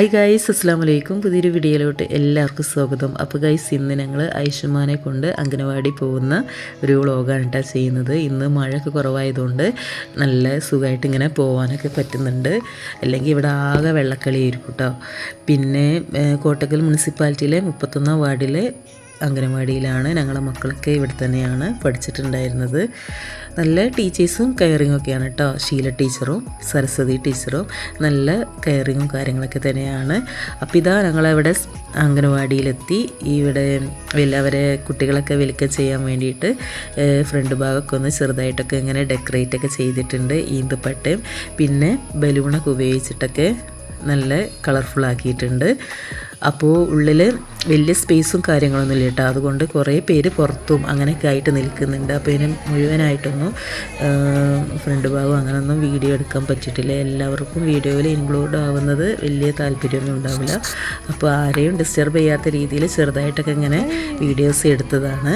I guys അസ്സാം വലൈക്കും പുതിയൊരു വീഡിയോയിലോട്ട് എല്ലാവർക്കും സ്വാഗതം. അപ്പോൾ ഗൈസ് ഇന്ന് ഞങ്ങൾ ഐഷുമാനെ കൊണ്ട് അംഗനവാടി പോകുന്ന ഒരു വ്ളോഗാണ് കേട്ടോ ചെയ്യുന്നത്. ഇന്ന് മഴയൊക്കെ കുറവായതുകൊണ്ട് നല്ല സുഖമായിട്ട് ഇങ്ങനെ പോകാനൊക്കെ പറ്റുന്നുണ്ട്. അല്ലെങ്കിൽ ഇവിടെ ആകെ വെള്ളക്കളിയായിരിക്കും കേട്ടോ പിന്നെ കോട്ടക്കൽ മുനിസിപ്പാലിറ്റിയിലെ മുപ്പത്തൊന്നാം വാർഡിലെ അംഗനവാടിയിലാണ്. ഞങ്ങളുടെ മക്കളൊക്കെ ഇവിടെ തന്നെയാണ് പഠിച്ചിട്ടുണ്ടായിരുന്നത്. നല്ല ടീച്ചേഴ്സും കെയറിങ്ങും ഒക്കെയാണ് കേട്ടോ ശീല ടീച്ചറും സരസ്വതി ടീച്ചറും നല്ല കെയറിങ്ങും കാര്യങ്ങളൊക്കെ തന്നെയാണ്. അപ്പോൾ ഇതാ ഞങ്ങളവിടെ അംഗനവാടിയിലെത്തി. ഇവിടെ എല്ലാവരെ കുട്ടികളൊക്കെ വെൽക്കം ചെയ്യാൻ വേണ്ടിയിട്ട് ഫ്രണ്ട് ഭാഗമൊക്കെ ഒന്ന് ചെറുതായിട്ടൊക്കെ ഇങ്ങനെ ഡെക്കറേറ്റ് ഒക്കെ ചെയ്തിട്ടുണ്ട്. ഈന്തപ്പട്ടയും പിന്നെ ബലൂണൊക്കെ ഉപയോഗിച്ചിട്ടൊക്കെ നല്ല കളർഫുൾ ആക്കിയിട്ടുണ്ട്. അപ്പോൾ ഉള്ളിൽ വലിയ സ്പേസും കാര്യങ്ങളൊന്നും ഇല്ല കേട്ടോ അതുകൊണ്ട് കുറേ പേര് പുറത്തും അങ്ങനെയൊക്കെ ആയിട്ട് നിൽക്കുന്നുണ്ട്. അപ്പോൾ ഇതിന് മുഴുവനായിട്ടൊന്നും ഫ്രണ്ട് ഭാഗം അങ്ങനെയൊന്നും വീഡിയോ എടുക്കാൻ പറ്റിയിട്ടില്ല. എല്ലാവർക്കും വീഡിയോയിൽ ഇൻക്ലൂഡ് ആവുന്നത് വലിയ താല്പര്യമൊന്നും ഉണ്ടാവില്ല. അപ്പോൾ ആരെയും ഡിസ്റ്റർബ് ചെയ്യാത്ത രീതിയിൽ ചെറുതായിട്ടൊക്കെ ഇങ്ങനെ വീഡിയോസ് എടുത്തതാണ്.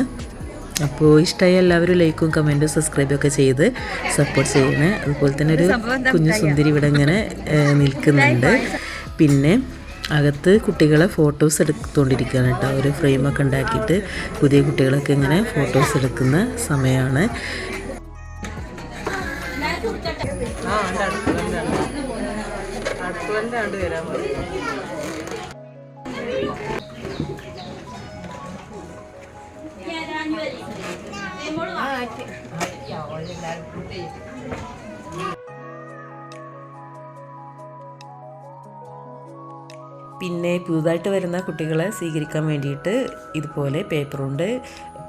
അപ്പോൾ ഇഷ്ടമായി എല്ലാവരും ലൈക്കും കമന്റും സബ്സ്ക്രൈബും ഒക്കെ ചെയ്ത് സപ്പോർട്ട് ചെയ്യണേ. അതുപോലെ തന്നെ ഒരു കുഞ്ഞു സുന്ദരി ഇവിടെ ഇങ്ങനെ നിൽക്കുന്നുണ്ട്. പിന്നെ അകത്ത് കുട്ടികളെ ഫോട്ടോസ് എടുത്തുകൊണ്ടിരിക്കുകയാണ് കേട്ടോ. ഒരു ഫ്രെയിമൊക്കെ ഉണ്ടാക്കിയിട്ട് പുതിയ കുട്ടികളൊക്കെ ഇങ്ങനെ ഫോട്ടോസ് എടുക്കുന്ന സമയമാണ് പിന്നെ പുതുതായിട്ട് വരുന്ന കുട്ടികളെ സ്വീകരിക്കാൻ വേണ്ടിയിട്ട് ഇതുപോലെ പേപ്പർ കൊണ്ട്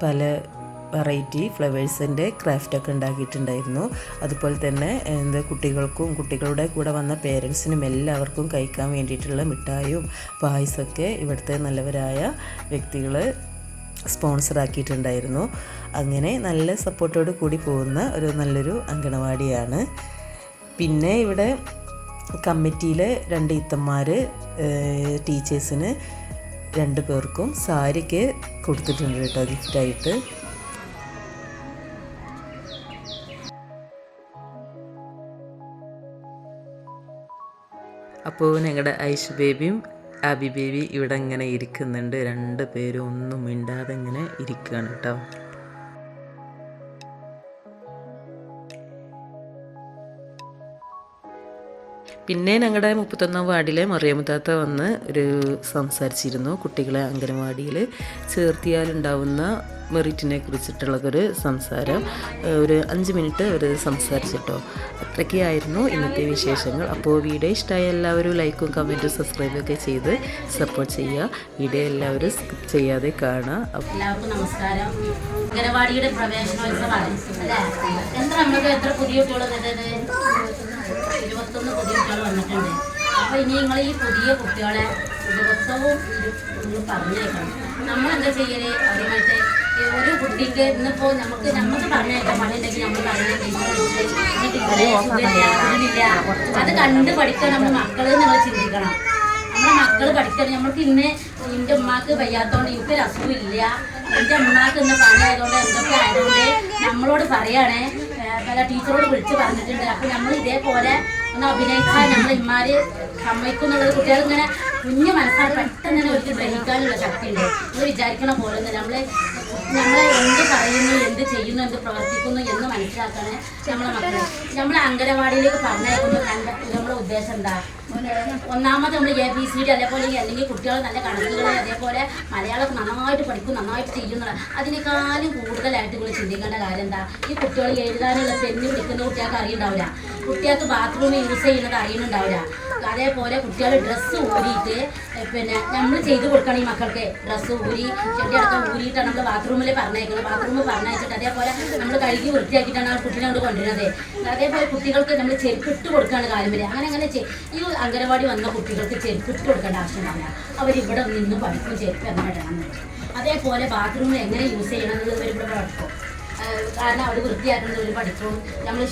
പല വെറൈറ്റി ഫ്ലവേഴ്സിന്റെ ക്രാഫ്റ്റൊക്കെ ഉണ്ടാക്കിയിട്ടുണ്ടായിരുന്നു. അതുപോലെ തന്നെ എന്താ കുട്ടികൾക്കും കുട്ടികളുടെ കൂടെ വന്ന പേരൻസിനും എല്ലാവർക്കും കഴിക്കാൻ വേണ്ടിയിട്ടുള്ള മിഠായും പായസമൊക്കെ ഇവിടുത്തെ നല്ലവരായ വ്യക്തികൾ സ്പോൺസർ ആക്കിയിട്ടുണ്ടായിരുന്നു അങ്ങനെ നല്ല സപ്പോർട്ടോട് കൂടി പോകുന്ന ഒരു നല്ലൊരു അങ്കണവാടിയാണ്. പിന്നെ ഇവിടെ കമ്മിറ്റിയിലെ രണ്ട് ഇത്തന്മാർ ടീച്ചേഴ്സിന് രണ്ട് പേർക്കും സാരിക്ക് കൊടുത്തിട്ടുണ്ട് കേട്ടോ ഗിഫ്റ്റായിട്ട്. അപ്പോൾ ഞങ്ങളുടെ ഐഷ് ബേബിയും ആബി ബേബി ഇവിടെ ഇങ്ങനെ ഇരിക്കുന്നുണ്ട്. രണ്ട് പേരും ഒന്നും മിണ്ടാതെ ഇങ്ങനെ ഇരിക്കുകയാണ് കേട്ടോ. പിന്നെ ഞങ്ങളുടെ മുപ്പത്തൊന്നാം വാർഡിലെ മറിയമുത്താത്ത വന്ന് ഒരു സംസാരിച്ചിരുന്നു. കുട്ടികളെ അംഗനവാടിയിൽ ചേർത്തിയാലുണ്ടാവുന്ന മെറിറ്റിനെ കുറിച്ചിട്ടുള്ളതൊരു സംസാരം. ഒരു അഞ്ച് മിനിറ്റ് അവർ സംസാരിച്ചിട്ടോ. അത്രയ്ക്കായിരുന്നു ഇന്നത്തെ വിശേഷങ്ങൾ. അപ്പോൾ വീഡിയോ ഇഷ്ടമായ എല്ലാവരും ലൈക്കും കമന്റും സബ്സ്ക്രൈബും ഒക്കെ ചെയ്ത് സപ്പോർട്ട് ചെയ്യുക. വീഡിയോ എല്ലാവരും സ്കിപ്പ് ചെയ്യാതെ കാണാം എല്ലാവർക്കും നമസ്കാരം. അംഗനവാടിയുടെ പ്രവേശനോത്സവമാണ് അല്ലേ? എത്ര നമ്മൾക്ക് എത്ര പുതിയ കുട്ടികൾ വന്നത് ഇരുപത്തൊന്ന് പുതിയ കുട്ടികൾ വന്നിട്ടുണ്ട്. അപ്പോൾ ഇനി നിങ്ങൾ ഈ പുതിയ കുട്ടികളെ ദിവസവും പറഞ്ഞേക്കണം. നമ്മൾ എന്താ ചെയ്യൽ? അവരുമായിട്ട് ഒരു കുട്ടിക്ക് ഇന്നിപ്പോ നമുക്ക് നമുക്ക് പറഞ്ഞേക്കാം. പണിയുണ്ടെങ്കിൽ നമ്മൾ അത് കണ്ട് പഠിക്കാൻ നമ്മുടെ മക്കൾ നമ്മൾ ചിന്തിക്കണം. നമ്മുടെ മക്കൾ പഠിക്കണം. നമ്മൾക്ക് ഇന്ന് എന്റെ ഉമ്മാക്ക് വയ്യാത്തോണ്ട് ഇപ്പൊ അസുഖം ഇല്ല. എന്റെ ഉമ്മാക്ക് ഇന്ന് പണിയായതുകൊണ്ട് എന്തൊക്കെ ആയതുകൊണ്ട് നമ്മളോട് പറയണേ. പല ടീച്ചറോട് വിളിച്ച് പറഞ്ഞിട്ടുണ്ട്. അപ്പൊ നമ്മൾ ഇതേപോലെ ഒന്ന് അഭിനയിച്ചാൽ നമ്മൾ ഇമ്മാര് സമ്മതിക്കുന്നുള്ളത് കുട്ടികൾ ഇങ്ങനെ കുഞ്ഞു മനസ്സാൽ പെട്ടെന്ന് തന്നെ ഒരിക്കൽ ഗ്രഹിക്കാനുള്ള ശക്തിയുണ്ട്. നമ്മൾ വിചാരിക്കണ പോലെ തന്നെ നമ്മൾ നമ്മളെ എന്ത് പറയുന്നു എന്ത് ചെയ്യുന്നു എന്ത് പ്രവർത്തിക്കുന്നു എന്ന് മനസ്സിലാക്കാണ് നമ്മളെ മക്കളെ. നമ്മളെ അംഗനവാടിയിലേക്ക് പറഞ്ഞേക്കുമ്പോൾ കണ്ട നമ്മുടെ ഉദ്ദേശം എന്താ? ഒന്നാമത് നമ്മൾ എ ബി സി ഡി അതേപോലെ അല്ലെങ്കിൽ കുട്ടികൾ നല്ല കണക്കുകൾ അതേപോലെ മലയാളം നന്നായിട്ട് പഠിക്കും നന്നായിട്ട് ചെയ്യുന്നത് അതിനേക്കാളും കൂടുതലായിട്ട് നിങ്ങൾ ചിന്തിക്കേണ്ട കാര്യം എന്താ? ഈ കുട്ടികൾ എഴുതാനുള്ള പെണ്ണ് പിടിക്കുന്ന കുട്ടികൾക്ക് അറിയുന്നുണ്ടാവില്ല കുട്ടികൾക്ക് ബാത്റൂം യൂസ് ചെയ്യുന്നത് അറിയുന്നുണ്ടാവില്ല. അതേപോലെ കുട്ടികൾ ഡ്രസ്സ് ഊരിയിട്ട് എ, പിന്നെ നമ്മൾ ചെയ്ത് കൊടുക്കണം ഈ മക്കൾക്ക്. ഡ്രസ്സ് ഊരി ചെടിയടക്കം ഊരിയിട്ടാണ് നമ്മൾ ബാത്റൂമിൽ പറഞ്ഞേക്കുന്നത് ബാത്റൂമിൽ പറഞ്ഞയച്ചിട്ട് അതേപോലെ നമ്മൾ കഴുകി വൃത്തിയാക്കിയിട്ടാണ് ആ കുട്ടീനെ കൊണ്ട് കൊണ്ടുവരുന്നത്. അതേപോലെ കുട്ടികൾക്ക് നമ്മൾ ചെരുപ്പിട്ട് കൊടുക്കുകയാണ് വരെ അങ്ങനെ അങ്ങനെ ഈ അംഗനവാടി വന്ന കുട്ടികൾക്ക് ചെരുപ്പിട്ട് കൊടുക്കേണ്ട ആവശ്യമില്ല അവരിവിടെ നിന്ന് പഠിക്കും ചെരുപ്പ് എങ്ങനെ ഇടണം അതേപോലെ ബാത്റൂമിൽ എങ്ങനെ യൂസ് ചെയ്യണം എന്നത് ഇവരിവിടെ പഠിക്കും. കാരണം അവർ വൃത്തിയാക്കുന്നത് ഒരു പഠിക്കും. നമ്മൾ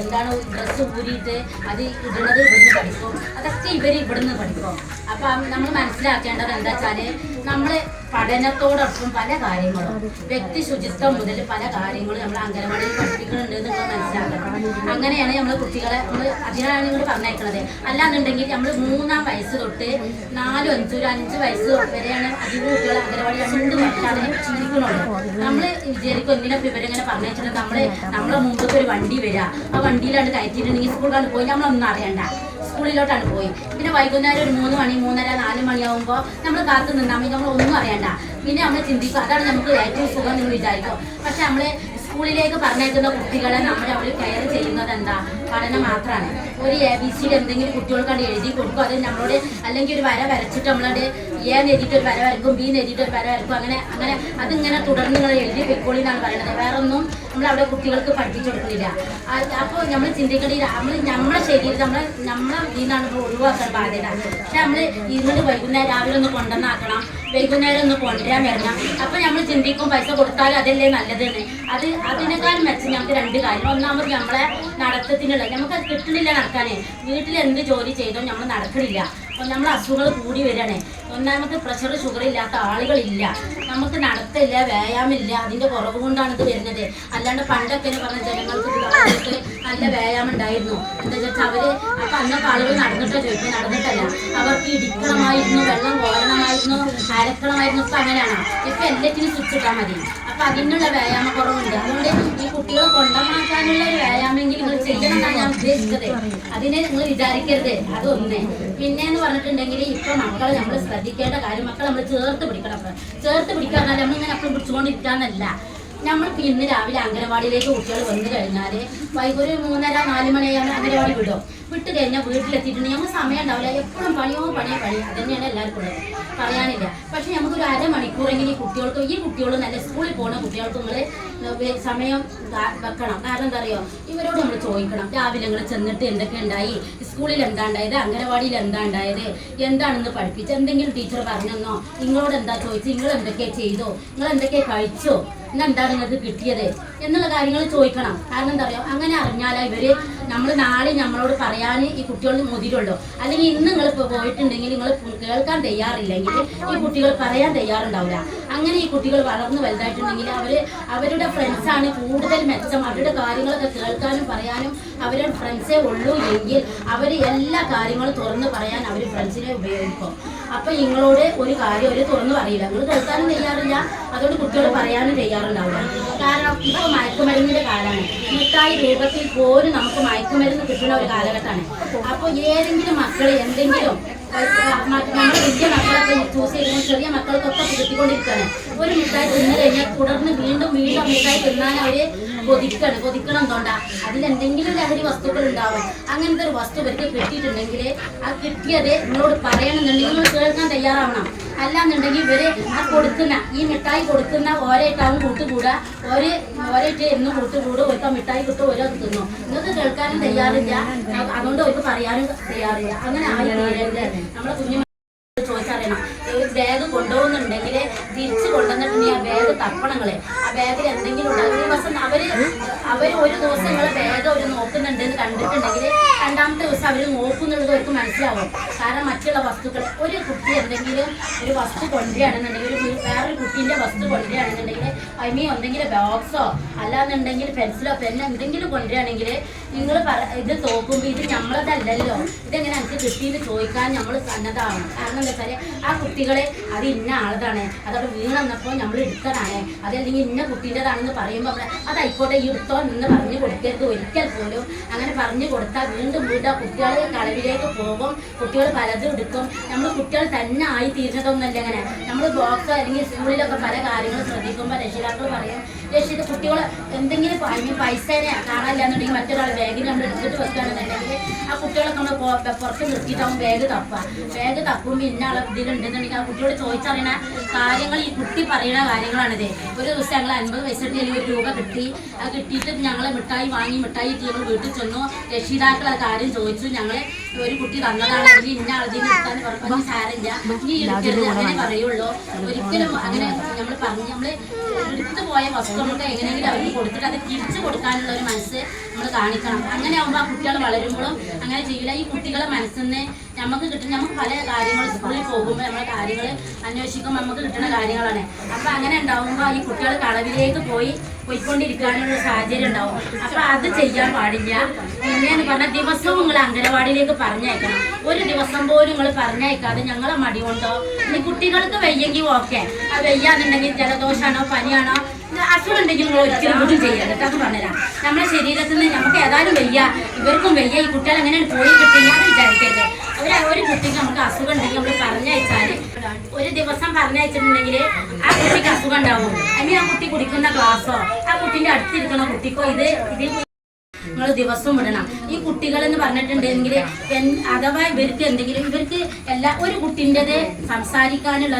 എന്താണ് ഡ്രസ്സ് ഊരിയിട്ട് അത് ഇടുന്നത് ഇവിടുന്ന് പഠിക്കും. അതൊക്കെ ഇവർ ഇവിടുന്ന് പഠിക്കും. അപ്പം നമ്മൾ മനസ്സിലാക്കേണ്ടത് എന്താ വെച്ചാൽ നമ്മൾ പഠനത്തോടൊപ്പം പല കാര്യങ്ങളും. വ്യക്തി ശുചിത്വം മുതൽ പല കാര്യങ്ങളും നമ്മൾ അംഗനവാടിയിൽ പഠിപ്പിക്കുന്നുണ്ട് എന്നൊക്കെ എന്ന് മനസ്സിലാക്കണം. അങ്ങനെയാണ് നമ്മൾ കുട്ടികളെ നമ്മൾ അതിനാണ് നിങ്ങൾ പറഞ്ഞേക്കുന്നത് അല്ലാന്നുണ്ടെങ്കിൽ നമ്മൾ മൂന്നാം വയസ്സ് തൊട്ട് നാലും അഞ്ചും ഒരു അഞ്ച് വയസ്സ് വരെയാണ് അധികം കുട്ടികളെ അംഗനവാടി രണ്ട് വർഷമാണ് ചിന്തിക്കുന്നുള്ളൂ നമ്മൾ വിചാരിക്കും എന്തിനാ ഇവരെ ഇങ്ങനെ പറഞ്ഞിട്ടുണ്ടെങ്കിൽ നമ്മൾ നമ്മളെ മുമ്പത്തെ ഒരു വണ്ടി വരിക ആ വണ്ടിയിലാണ് കയറ്റിയിട്ടുണ്ടെങ്കിൽ സ്കൂളിലാണ് പോയി നമ്മളൊന്നും അറിയണ്ട. സ്കൂളിലോട്ടാണ് പോയി. പിന്നെ വൈകുന്നേരം ഒരു മൂന്ന് മണി മൂന്നര നാല് മണിയാവുമ്പോൾ നമ്മൾ കാത്തു നിന്നാൽ നമ്മൾ ഒന്നും അറിയണ്ട. പിന്നെ നമ്മൾ ചിന്തിക്കും. അതാണ് നമുക്ക് ഏറ്റവും സുഖം എന്ന് വിചാരിക്കും. പക്ഷെ നമ്മൾ സ്കൂളിലേക്ക് പറഞ്ഞേക്കുന്ന കുട്ടികളെ നമ്മൾ അവർ കെയർ ചെയ്യുന്നത് എന്താ? പഠനം മാത്രമാണ് ഒരു എ ബി സിയിൽ എന്തെങ്കിലും കുട്ടികൾക്കാണ് എഴുതി കൊടുക്കും. അത് നമ്മളോട് അല്ലെങ്കിൽ ഒരു വര വരച്ചിട്ട് നമ്മളോട് എ നേരിട്ടൊരു ഒരു വര വരക്കും ബി നേരിട്ടൊരു ഒരു വര വരക്കും അങ്ങനെ അങ്ങനെ അതിങ്ങനെ തുടർന്ന് നിങ്ങൾ എഴുതി പൊയ്ക്കോളി എന്നാണ് പറയുന്നത്. വേറെ ഒന്നും നമ്മൾ അവിടെ കുട്ടികൾക്ക് പഠിപ്പിച്ചു കൊടുക്കുന്നില്ല. അപ്പോൾ നമ്മൾ ചിന്തിക്കേണ്ടി നമ്മൾ നമ്മളെ ശരീരം നമ്മളെ നമ്മളെ ഇതിനാണ് ഇപ്പോൾ ഒഴിവാക്കാൻ ബാധ്യത. പക്ഷെ നമ്മൾ ഇരുന്നിട്ട് വൈകുന്നേരം രാവിലെ ഒന്ന് കൊണ്ടുവന്നാക്കണം വൈകുന്നേരം ഒന്ന് കൊണ്ടുവരാൻ വരണം. അപ്പോൾ നമ്മൾ ചിന്തിക്കും പൈസ കൊടുത്താൽ അതല്ലേ നല്ലതെന്ന്. അത് അതിനേക്കാൾ മെച്ചം ഞങ്ങൾക്ക് രണ്ട് കാര്യം. ഒന്നാമത് നമ്മളെ നടത്തത്തിനുള്ള നമുക്ക് കിട്ടണില്ല നടക്കാനേ വീട്ടിൽ എന്ത് ജോലി ചെയ്തോ നമ്മൾ നടക്കണില്ല. അപ്പോൾ നമ്മൾ അസുഖങ്ങൾ കൂടി വരികയാണ്. ഒന്നാമത് പ്രഷർ ഷുഗർ ഇല്ലാത്ത ആളുകളില്ല. നമുക്ക് നടത്തില്ല വ്യായാമില്ല അതിന്റെ കുറവ് കൊണ്ടാണ് ഇത് വരുന്നത്. അല്ലാണ്ട് പണ്ടൊക്കെ പറഞ്ഞ ജനങ്ങൾക്ക് നല്ല വ്യായാമം ഉണ്ടായിരുന്നു എന്താ വെച്ചാൽ അവർ അപ്പൊ അന്നൊക്കെ ആളുകൾ നടന്നിട്ടോ ചോദിക്കും നടന്നിട്ടല്ല. അവർക്ക് ഇടിക്കണമായിരുന്നു വെള്ളം കോരണമായിരുന്നു അരക്കണമായിരുന്നു ഇപ്പൊ അങ്ങനെയാണ്. ഇപ്പൊ എല്ലാറ്റിനും സ്വിച്ച് ഇട്ടാൽ മതി. അപ്പൊ അതിനുള്ള വ്യായാമ കുറവുണ്ട് അതുകൊണ്ട് ഈ കുട്ടികളെ കൊണ്ടമാക്കാനുള്ള ഒരു വ്യായാമെങ്കിലും നിങ്ങൾ ചെയ്യണം എന്നാണ് ഞാൻ ഉദ്ദേശിച്ചത്. അതിനെ നിങ്ങൾ വിചാരിക്കരുത്. അതൊന്ന്. പിന്നെ എന്ന് പറഞ്ഞിട്ടുണ്ടെങ്കിൽ ഇപ്പൊ മക്കളെ നമ്മൾ ശ്രദ്ധിക്കേണ്ട കാര്യം മക്കളെ നമ്മൾ ചേർത്ത് പിടിക്കണം. ചേർത്ത് ചേർത്ത് പിടിക്കാറില്ല നമ്മളിങ്ങനെ അപ്പം പിടിച്ചുകൊണ്ടിരിക്കാന്നല്ല. നമ്മൾ ഇന്ന് രാവിലെ അംഗനവാടിയിലേക്ക് കുട്ടികൾ വന്നു കഴിഞ്ഞാൽ വൈകുന്നേരം ഒരു മൂന്നര നാല് മണിയാണ് അംഗനവാടി വിടും. വിട്ട് കഴിഞ്ഞാൽ വീട്ടിലെത്തിയിട്ടുണ്ടെങ്കിൽ നമുക്ക് സമയം ഉണ്ടാവില്ല. എപ്പോഴും പണിയോ പണിയോ പണി അതന്നെയാണ് എല്ലാവർക്കും ഉള്ളത്. പറയാനില്ല. പക്ഷെ നമുക്കൊരു അരമണിക്കൂറെങ്കിലും ഈ കുട്ടികൾക്ക് ഈ കുട്ടികൾ നല്ല സ്കൂളിൽ പോകുന്ന കുട്ടികൾക്ക് നമ്മൾ സമയം വെക്കണം. കാരണം എന്താ അറിയോ? ഇവരോട് നമ്മൾ ചോദിക്കണം. രാവിലെ നിങ്ങൾ ചെന്നിട്ട് എന്തൊക്കെ ഉണ്ടായി? സ്കൂളിൽ എന്താ ഉണ്ടായത്? അംഗനവാടിയിൽ എന്താ ഉണ്ടായത്? എന്താണെന്ന് പഠിപ്പിച്ച് എന്തെങ്കിലും ടീച്ചർ പറഞ്ഞെന്നോ? നിങ്ങളോട് എന്താ ചോദിച്ചു നിങ്ങൾ എന്തൊക്കെ ചെയ്തോ? നിങ്ങൾ എന്തൊക്കെ കഴിച്ചോ? ഇന്ന് എന്താണ് നിങ്ങൾക്ക് കിട്ടിയത്? എന്നുള്ള കാര്യങ്ങൾ ചോദിക്കണം. കാരണം എന്താ പറയുക അങ്ങനെ അറിഞ്ഞാലേ ഇവർ നമ്മൾ നാളെ നമ്മളോട് പറയാൻ ഈ കുട്ടികൾ മുതിരുള്ളൂ അല്ലെങ്കിൽ ഇന്ന് നിങ്ങൾ പോയിട്ടുണ്ടെങ്കിൽ നിങ്ങൾ കേൾക്കാൻ തയ്യാറില്ലെങ്കിൽ ഈ കുട്ടികൾ പറയാൻ തയ്യാറുണ്ടാവില്ല. അങ്ങനെ ഈ കുട്ടികൾ വളർന്നു വലുതായിട്ടുണ്ടെങ്കിൽ അവർ അവരുടെ ഫ്രണ്ട്സാണ് കൂടുതൽ മെച്ചം. അവരുടെ കാര്യങ്ങളൊക്കെ കേൾക്കാനും പറയാനും അവരുടെ ഫ്രണ്ട്സേ ഉള്ളൂ എങ്കിൽ അവർ എല്ലാ കാര്യങ്ങളും തുറന്ന് പറയാൻ അവർ ഫ്രണ്ട്സിനെ ഉപയോഗിക്കും. അപ്പം നിങ്ങളോട് ഒരു കാര്യം അവർ തുറന്നു പറയില്ല. നിങ്ങൾ കേൾക്കാനും തയ്യാറില്ല. അതുകൊണ്ട് കുട്ടികൾ പറയാനും തയ്യാറുണ്ടാവില്ല. കാരണം ഇപ്പോൾ മയക്കുമരുന്നിന്റെ കാലമാണ്. മിഠായി രൂപത്തിൽ പോലും നമുക്ക് മയക്കുമരുന്ന് കിട്ടുന്ന ഒരു കാലഘട്ടമാണ്. അപ്പോൾ ഏതെങ്കിലും മക്കൾ എന്തെങ്കിലും നമ്മുടെ വലിയ മക്കളൊക്കെ ചൂസ് ചെയ്യുമ്പോൾ ചെറിയ മക്കൾക്കൊക്കെ കിട്ടിക്കൊണ്ടിരിക്കുകയാണ് ഒരു മിഠായി തിന്നു കഴിഞ്ഞാൽ തുടർന്ന് വീണ്ടും വീണ്ടും മിഠായി തിന്നാൻ അവർ കൊതിക്കണം. കൊതിക്കണം എന്തുകൊണ്ടാ അതിലെന്തെങ്കിലും ലഹരി വസ്തുക്കൾ ഉണ്ടാവും. അങ്ങനത്തെ ഒരു വസ്തു ഇവർക്ക് കിട്ടിയിട്ടുണ്ടെങ്കിൽ ആ കിട്ടിയത് നിങ്ങളോട് പറയണമെന്നുണ്ടെങ്കിൽ നിങ്ങൾ കേൾക്കാൻ തയ്യാറാവണം. അല്ലാന്നുണ്ടെങ്കിൽ ഇവർ ആ കൊടുക്കുന്ന ഈ മിഠായി കൊടുക്കുന്ന ഓരോട്ടാവും കൂട്ടുകൂടുക ഓരോ ഓരോട്ട് എന്നും കൂട്ടുകൂടും. ഒരുക്കം മിഠായി കിട്ടും ഓരോ തിന്നു. നിങ്ങൾക്ക് കേൾക്കാനും തയ്യാറില്ല. അതുകൊണ്ട് അവർക്ക് പറയാനും തയ്യാറില്ല. അങ്ങനെ ആയി നമ്മളെ കുഞ്ഞു ചോദിച്ചറിയണം ഒരു ബാഗ് കൊണ്ടുപോകുന്നുണ്ടെങ്കിൽ തിരിച്ച് കൊണ്ടുവന്നിട്ടുണ്ടെങ്കിൽ ആ ബാഗ് തപ്പണങ്ങളെ. ആ ബാഗിൽ എന്തെങ്കിലും ഉണ്ടാകും ഒരു ദിവസം അവർ അവർ ഒരു ദിവസം നിങ്ങളെ ബാഗ് അവർ നോക്കുന്നുണ്ട് എന്ന് കണ്ടിട്ടുണ്ടെങ്കിൽ രണ്ടാമത്തെ ദിവസം അവർ നോക്കുന്നുള്ളത് അവർക്ക് മനസ്സിലാവും. കാരണം മറ്റുള്ള വസ്തുക്കൾ ഒരു കുട്ടി എന്തെങ്കിലും ഒരു വസ്തു കൊണ്ടുവരികയാണെന്നുണ്ടെങ്കിൽ ഒരു വേറൊരു കുട്ടീന്റെ വസ്തു കൊണ്ടുവരികയാണെന്നുണ്ടെങ്കിൽ ഐ മീൻ എന്തെങ്കിലും ബോക്സോ അല്ലാന്നുണ്ടെങ്കിൽ പെൻസിലോ പെന്നോ എന്തെങ്കിലും കൊണ്ടുവരികയാണെങ്കിൽ നിങ്ങൾ പറ ഇത് തോക്കുമ്പോൾ ഇത് നമ്മളതല്ലല്ലോ ഇതെങ്ങനെ എനിക്ക് കിട്ടിയെന്ന് ചോദിക്കാൻ നമ്മൾ സന്നദ്ധമാണ്. കാരണം എന്താ വെച്ചാൽ ആ കുട്ടികളെ അത് ഇന്ന ആളതാണ്. അതവിടെ വീണെന്നപ്പോൾ നമ്മൾ എടുത്തതാണ്. അതല്ലെങ്കിൽ ഇന്ന കുട്ടീന്റെതാണെന്ന് പറയുമ്പോൾ നമ്മൾ അതായിക്കോട്ടെ ഈ എടുത്തോ എന്ന് പറഞ്ഞു കൊടുക്കരുത്. ഒരിക്കൽ പോലും അങ്ങനെ പറഞ്ഞു കൊടുത്താൽ വീണ്ടും വീണ്ടും ആ കുട്ടികൾ കളവിലേക്ക് പോകും. കുട്ടികൾ പലതും എടുക്കും. നമ്മൾ കുട്ടികൾ തന്നെ ആയി തീരുന്നതൊന്നല്ല അങ്ങനെ നമ്മൾ ബോക്സോ അല്ലെങ്കിൽ സ്കൂളിലൊക്കെ പല കാര്യങ്ങളും ശ്രദ്ധിക്കുമ്പോൾ രക്ഷിതാക്കൾ പറയും രക്ഷിത കുട്ടികൾ എന്തെങ്കിലും പൈസേനെ കാണാനില്ല എന്നുണ്ടെങ്കിൽ മറ്റൊരാൾ ബാഗിൽ നമ്മൾ എടുത്തിട്ട് വെക്കുകയാണെന്നുണ്ടെങ്കിൽ ആ കുട്ടികളൊക്കെ നമ്മൾ പുറത്ത് നിർത്തിയിട്ടാവും ബാഗ് തപ്പുക. ബാഗ് തപ്പുമ്പോൾ ഇന്ന ആളെ ഇതിലുണ്ടെന്നുണ്ടെങ്കിൽ ആ കുട്ടിയോട് ചോദിച്ചറിയണ കാര്യങ്ങൾ ഈ കുട്ടി പറയുന്ന കാര്യങ്ങളാണിത്. ഒരു ദിവസം ഞങ്ങൾ അൻപത് പൈസട്ട് ഒരു രൂപ കിട്ടി. അത് കിട്ടിയിട്ട് ഞങ്ങൾ മിഠായി വാങ്ങി മിഠായി ഞങ്ങൾ വീട്ടിൽ ചെന്നു. രക്ഷിതാക്കൾ ആ കാര്യം ചോദിച്ചു. ഞങ്ങളെ ഒരു കുട്ടി തന്നതാണെങ്കിൽ ഇന്ന ആളതിന് നിർത്താന്ന് പറഞ്ഞു സാരില്ല നീ എടുക്കരുത് അങ്ങനെ പറയുള്ളൂ. ഒരിക്കലും അങ്ങനെ നമ്മൾ പറഞ്ഞു നമ്മൾ എടുത്തു പോയ വസ്തു നമുക്ക് എങ്ങനെയെങ്കിലും അവർക്ക് കൊടുത്തിട്ട് അത് തിരിച്ചു കൊടുക്കാനുള്ള ഒരു മനസ്സ് നമ്മൾ കാണിക്കണം. അങ്ങനെ ആകുമ്പോൾ ആ കുട്ടികൾ വളരുമ്പോഴും അങ്ങനെ ചെയ്യില്ല ഈ കുട്ടികളെ മനസ്സിൽ നിന്ന് നമുക്ക് കിട്ടുന്ന നമുക്ക് പല കാര്യങ്ങൾ സ്കൂളിൽ പോകുമ്പോൾ നമ്മളെ കാര്യങ്ങൾ അന്വേഷിക്കുമ്പോൾ നമുക്ക് കിട്ടുന്ന കാര്യങ്ങളാണ്. അപ്പം അങ്ങനെ ഉണ്ടാവുമ്പോൾ ഈ കുട്ടികൾ കളവിലേക്ക് പോയി പോയിക്കൊണ്ടിരിക്കാനുള്ള സാഹചര്യം ഉണ്ടാവും. അപ്പം അത് ചെയ്യാൻ പാടില്ല. പിന്നെയെന്ന് പറഞ്ഞാൽ ദിവസവും നിങ്ങൾ അംഗനവാടിയിലേക്ക് പറഞ്ഞയക്കണം. ഒരു ദിവസം പോലും നിങ്ങൾ പറഞ്ഞയക്കാതെ ഞങ്ങളെ മടി കൊണ്ടോ ഇനി കുട്ടികൾക്ക് വയ്യെങ്കിൽ ഓക്കെ ആ വയ്യാന്നുണ്ടെങ്കിൽ ജലദോഷമാണോ പനിയാണോ അസുഖം ഉണ്ടെങ്കിൽ നിങ്ങൾ ഒരിക്കലും ഒന്നും ചെയ്യരുത് അത് പറഞ്ഞുതരാം. നമ്മുടെ ശരീരത്തിൽ നിന്ന് നമുക്ക് ഏതായാലും വയ്യ. ഇവർക്കും വയ്യ. ഈ കുട്ടികൾ എങ്ങനെയാണ് പോയി കിട്ടുക അത് വിചാരിക്കരുത്. ഒരു ഒരു കുട്ടിക്ക് നമുക്ക് അസുഖം ഉണ്ടെങ്കിൽ നമ്മൾ പറഞ്ഞയച്ചാൽ ഒരു ദിവസം പറഞ്ഞയച്ചിട്ടുണ്ടെങ്കിൽ ആ കുട്ടിക്ക് അസുഖം ഉണ്ടാവും. അല്ലെങ്കിൽ ആ കുട്ടി കുടിക്കുന്ന ഗ്ലാസ്സോ ആ കുട്ടീന്റെ അടുത്തിരിക്കുന്ന കുട്ടിക്കോ ഇത് ഇതിൽ നിങ്ങൾ ദിവസവും വിടണം. ഈ കുട്ടികൾ എന്ന് പറഞ്ഞിട്ടുണ്ടെങ്കിൽ അഥവാ ഇവർക്ക് എന്തെങ്കിലും ഇവർക്ക് എല്ലാ ഒരു കുട്ടിന്റെത് സംസാരിക്കാനുള്ള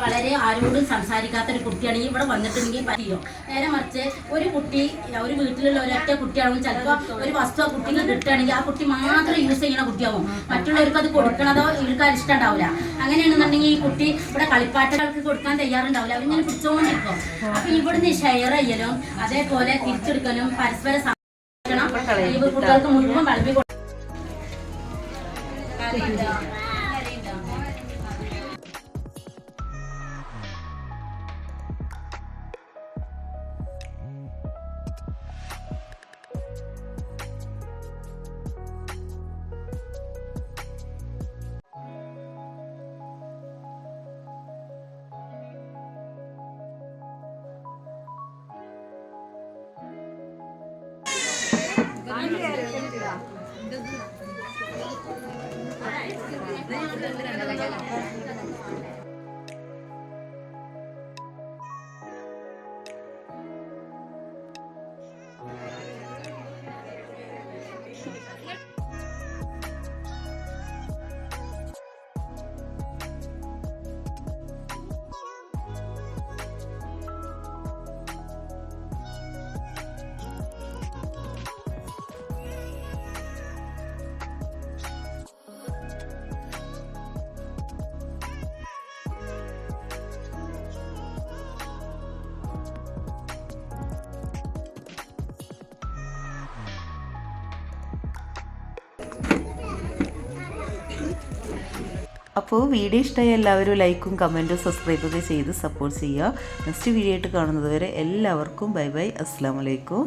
വളരെ ആരോടും സംസാരിക്കാത്ത ഒരു കുട്ടിയാണെങ്കിൽ ഇവിടെ വന്നിട്ടുണ്ടെങ്കിൽ പറ്റിയോ? നേരെ മറിച്ച് ഒരു കുട്ടി ഒരു വീട്ടിലുള്ള ഒരൊറ്റ കുട്ടിയാണെങ്കിൽ ചിലപ്പോൾ ഒരു വസ്തു ആ കുട്ടിക്ക് കിട്ടുകയാണെങ്കിൽ ആ കുട്ടി മാത്രം യൂസ് ചെയ്യുന്ന കുട്ടിയാവും. മറ്റുള്ളവർക്ക് അത് കൊടുക്കണതോ ഇവർക്ക് അത് ഇഷ്ടം ഉണ്ടാവില്ല അങ്ങനെയാണെന്നുണ്ടെങ്കിൽ ഈ കുട്ടി ഇവിടെ കളിപ്പാട്ടുകൾക്ക് കൊടുക്കാൻ തയ്യാറുണ്ടാവില്ല. അവരിങ്ങനെ പിടിച്ചോണ്ടിരിക്കും. അപ്പൊ ഇവിടുന്ന് ഷെയർ ചെയ്യലും അതേപോലെ തിരിച്ചെടുക്കലും പരസ്പര സം- ഈ കുട്ടികൾക്ക് മുഴുവൻ വളർത്തി Beneran. അപ്പോൾ വീഡിയോ ഇഷ്ടമായ എല്ലാവരും ലൈക്കും കമന്റും സബ്സ്ക്രൈബൊക്കെ ചെയ്ത് സപ്പോർട്ട് ചെയ്യുക. നെക്സ്റ്റ് വീഡിയോ ആയിട്ട് കാണുന്നത് വരെ എല്ലാവർക്കും ബൈ ബൈ. അസ്സാം വലൈക്കും